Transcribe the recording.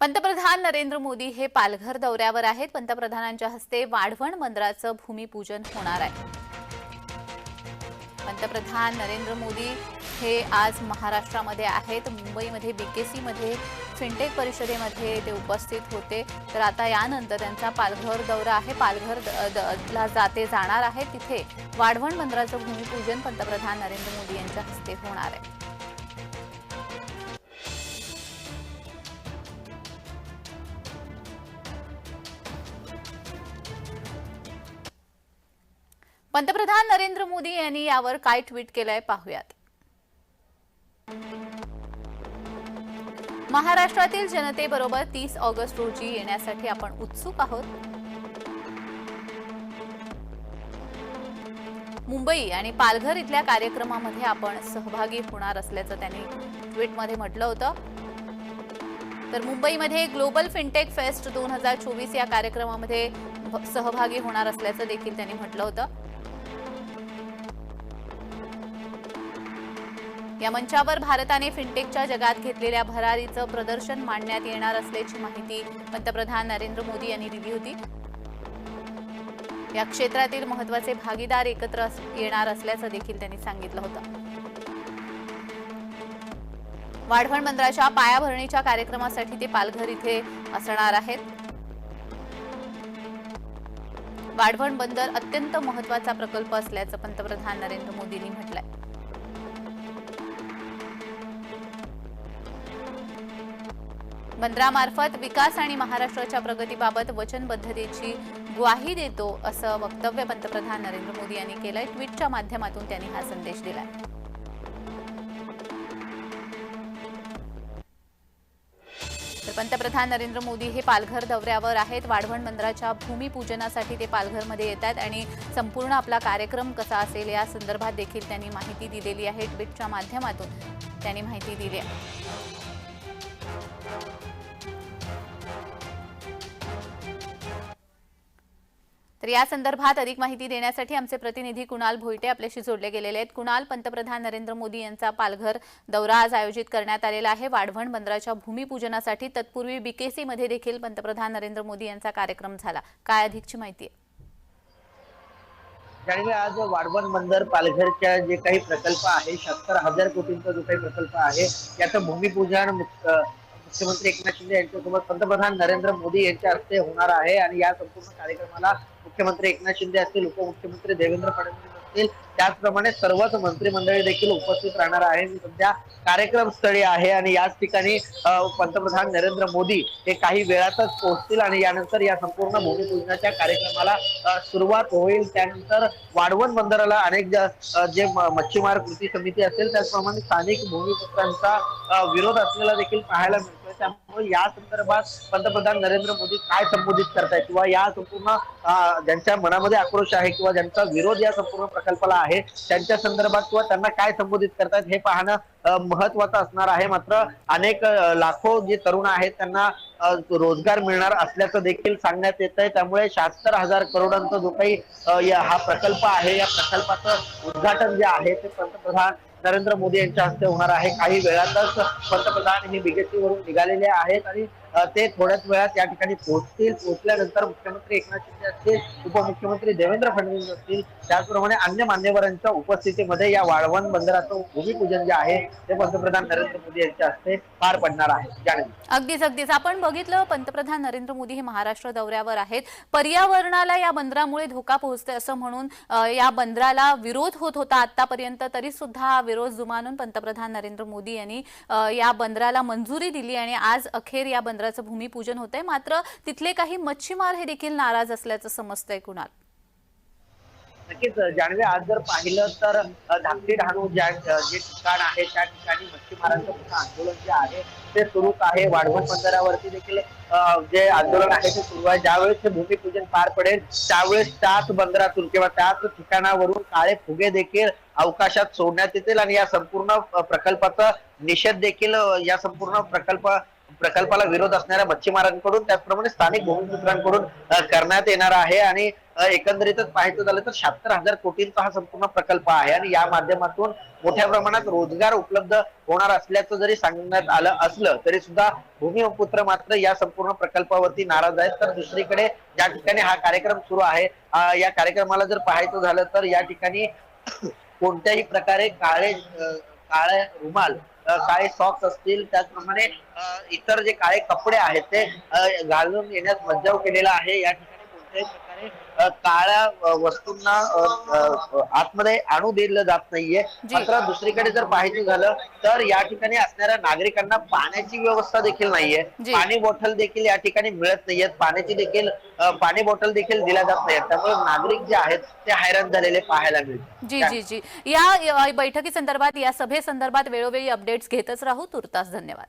पंतप्रधान नरेंद्र मोदी हे पालघर दौऱ्यावर आहेत. पंतप्रधानांच्या हस्ते वाढवण मंदिराचं भूमिपूजन होणार आहे. पंतप्रधान नरेंद्र मोदी हे आज महाराष्ट्रामध्ये आहेत. मुंबईमध्ये बीकेसीमध्ये फिनटेक परिषदेमध्ये ते उपस्थित होते. तर आता यानंतर त्यांचा पालघर दौरा आहे. पालघर द- द- ला जाते जाणार आहे. तिथे वाढवण मंदिराचं भूमिपूजन पंतप्रधान नरेंद्र मोदी यांच्या हस्ते होणार आहे. पंतप्रधान नरेंद्र मोदी यांनी यावर काय ट्विट केलंय पाहूयात. महाराष्ट्रातील जनतेबरोबर तीस ऑगस्ट रोजी येण्यासाठी आपण उत्सुक आहोत. मुंबई आणि पालघर इथल्या कार्यक्रमामध्ये आपण सहभागी होणार असल्याचं त्यांनी ट्विटमध्ये म्हटलं होतं. तर मुंबईमध्ये ग्लोबल फिनटेक फेस्ट दोन हजार चोवीस या कार्यक्रमामध्ये सहभागी होणार असल्याचं देखील त्यांनी म्हटलं होतं. या मंचावर भारताने फिनटेकच्या जगात घेतलेल्या भरारीचं प्रदर्शन मांडण्यात येणार असल्याची माहिती पंतप्रधान नरेंद्र मोदी यांनी दिली होती. या क्षेत्रातील महत्त्वाचे भागीदार एकत्र अस- येणार असल्याचं देखील त्यांनी सांगितलं होतं. वाढवण बंदराच्या पायाभरणीच्या कार्यक्रमासाठी ते पालघर इथे असणार आहेत. वाढवण बंदर अत्यंत महत्त्वाचा प्रकल्प असल्याचं पंतप्रधान नरेंद्र मोदींनी म्हटलंय. बंदरामार्फत विकास आणि महाराष्ट्राच्या प्रगतीबाबत वचनबद्धतेची ग्वाही देतो असं वक्तव्य पंतप्रधान नरेंद्र मोदी यांनी केलंय. ट्विटच्या माध्यमातून त्यांनी हा संदेश दिलाय. तर पंतप्रधान नरेंद्र मोदी हे पालघर दौऱ्यावर आहेत. वाढवण बंदराच्या भूमिपूजनासाठी ते पालघरमध्ये येत आहेत आणि संपूर्ण आपला कार्यक्रम कसा असेल या संदर्भात देखील त्यांनी माहिती दिलेली आहे. ट्विटच्या माध्यमातून त्यांनी माहिती दिली आहे. तर या संदर्भात अधिक माहिती देण्यासाठी आमचे प्रतिनिधी कुणाल भोईटे आपल्याशी जोडले गेलेले आहेत. कुणाल पंतप्रधान नरेंद्र मोदी यांचा पालघर दौरा आज आयोजित करण्यात आलेला आहे. वाढवण बंदराच्या भूमिपूजनासाठी तत्पूर्वी बीकेसी मध्ये देखील पंतप्रधान नरेंद्र मोदी यांचा कार्यक्रम झाला. काय अधिकची माहिती आहे? आज वाढवण बंदर पालघरच्या जे काही प्रकल्प आहे सत्तर हजार कोटींचा जो काही प्रकल्प आहे याचं भूमिपूजन मुख्यमंत्री एकनाथ शिंदे यांच्यासोबत पंतप्रधान नरेंद्र मोदी यांच्या हस्ते होणार आहे आणि या संपूर्ण कार्यक्रमाला मुख्यमंत्री एकनाथ शिंदे असतील उपमुख्यमंत्री देवेंद्र फडणवीस असतील त्याचप्रमाणे सर्वच मंत्रिमंडळी देखील उपस्थित राहणार आहे. मी सध्या कार्यक्रम स्थळी आहे आणि याच ठिकाणी पंतप्रधान नरेंद्र मोदी हे काही वेळातच पोहोचतील आणि यानंतर या संपूर्ण भूमिपूजनाच्या कार्यक्रमाला सुरुवात होईल. त्यानंतर वाढवण बंदराला अनेक ज- जे मच्छीमार कृती समिती असेल त्याचप्रमाणे स्थानिक भूमिपुत्रांचा विरोध असलेला देखील पाहायला मिळतो. त्यामुळे या संदर्भात पंतप्रधान नरेंद्र मोदी काय संबोधित करतायत? किंवा या संपूर्ण ज्यांच्या मनामध्ये आक्रोश आहे किंवा ज्यांचा विरोध या संपूर्ण प्रकल्पाला आहे त्यांच्या संदर्भात किंवा त्यांना काय संबोधित करतायत हे पाहणं महत्वाचं असणार आहे. मात्र अनेक लाखो जे तरुण आहेत त्यांना रोजगार मिळणार असल्याचं देखील सांगण्यात येत आहे. त्यामुळे शहात्तर हजार करोडांचा जो काही हा प्रकल्प आहे या प्रकल्पाचं उद्घाटन जे आहे ते पंतप्रधान नरेंद्र मोदी यांच्या हस्ते होणार आहे. काही वेळातच पंतप्रधान हे बीजेपी वरून निघालेले आहेत आणि ते थोड्याच वेळात या ठिकाणी पोहोचतील. पोहोचल्यानंतर मुख्यमंत्री एकनाथ शिंदे असतील उपमुख्यमंत्री देवेंद्र फडणवीस असतील त्याचप्रमाणे अन्य मान्यवरांच्या उपस्थितीमध्ये या वाळवण बंदराचं भूमिपूजन जे आहे ते पंतप्रधान नरेंद्र मोदी यांच्या हस्ते पार पडणार आहे. अगदीच अगदीच. आपण बघितलं पंतप्रधान नरेंद्र मोदी हे महाराष्ट्र दौऱ्यावर आहेत. पर्यावरणाला या बंदरामुळे धोका पोहोचते असं म्हणून या बंदराला विरोध होत होता आतापर्यंत तरी सुद्धा हा विरोध जुमानून पंतप्रधान नरेंद्र मोदी यांनी या बंदराला मंजुरी दिली आणि आज अखेर या बंदराचं भूमिपूजन होत आहे मात्र तिथले काही मच्छीमार हे देखील नाराज असल्याचं समजतंय कुणाल. नक्कीच जाणवे आज जर पाहिलं तर धाकटी डहाणू ज्या जे ठिकाण आहे त्या ठिकाणी मच्छीमारांचं मोठं आंदोलन जे आहे ते सुरूच आहे. वाढवण बंदरावरती देखील जे आंदोलन आहे ते सुरू आहे. ज्यावेळेस ते भूमिपूजन पार पडेल त्यावेळेस त्याच बंदरातून किंवा त्याच ठिकाणावरून काळे फुगे देखील अवकाशात सोडण्यात येतील आणि या संपूर्ण प्रकल्पाचा निषेध देखील या संपूर्ण प्रकल्प प्रकल्पाला विरोध असणाऱ्या मच्छीमारांकडून त्याचप्रमाणे स्थानिक भूमिपुत्रांकडून करण्यात येणार आहे आणि एकंदरीतच पाहायचं झालं तर शहात्तर हजार कोटींचा हा संपूर्ण प्रकल्प आहे आणि या माध्यमातून मोठ्या प्रमाणात रोजगार उपलब्ध होणार असल्याचं जरी सांगण्यात आलं असलं तरी सुद्धा भूमिपुत्र मात्र या संपूर्ण प्रकल्पावरती नाराज आहेत. तर दुसरीकडे ज्या ठिकाणी हा कार्यक्रम सुरू आहे या कार्यक्रमाला जर पाहायचं झालं तर या ठिकाणी कोणत्याही प्रकारे काळे काळे रुमाल काळे सॉक्स असतील त्याचप्रमाणे इतर जे काळे कपडे आहेत ते घालून येण्यास मज्जाव केलेला आहे. या कोणत्याही प्रकारे काळ्या वस्तूंना आतमध्ये आणू दिलं जात नाहीये. मात्र दुसरीकडे जर पाहायचं झालं तर या ठिकाणी असणाऱ्या नागरिकांना पाण्याची व्यवस्था देखील नाहीये. पाणी बॉटल देखील या ठिकाणी मिळत नाहीयेत पाण्याची देखील पाणी बॉटल देखील दिल्या जात नाहीत त्यामुळे नागरिक जे आहेत ते हैराण झालेले पाहायला मिळतात जी जी जी. या या बैठकीसंदर्भात या सभेसंदर्भात वेळोवेळी अपडेट्स घेतच राहू. तुर्तास धन्यवाद.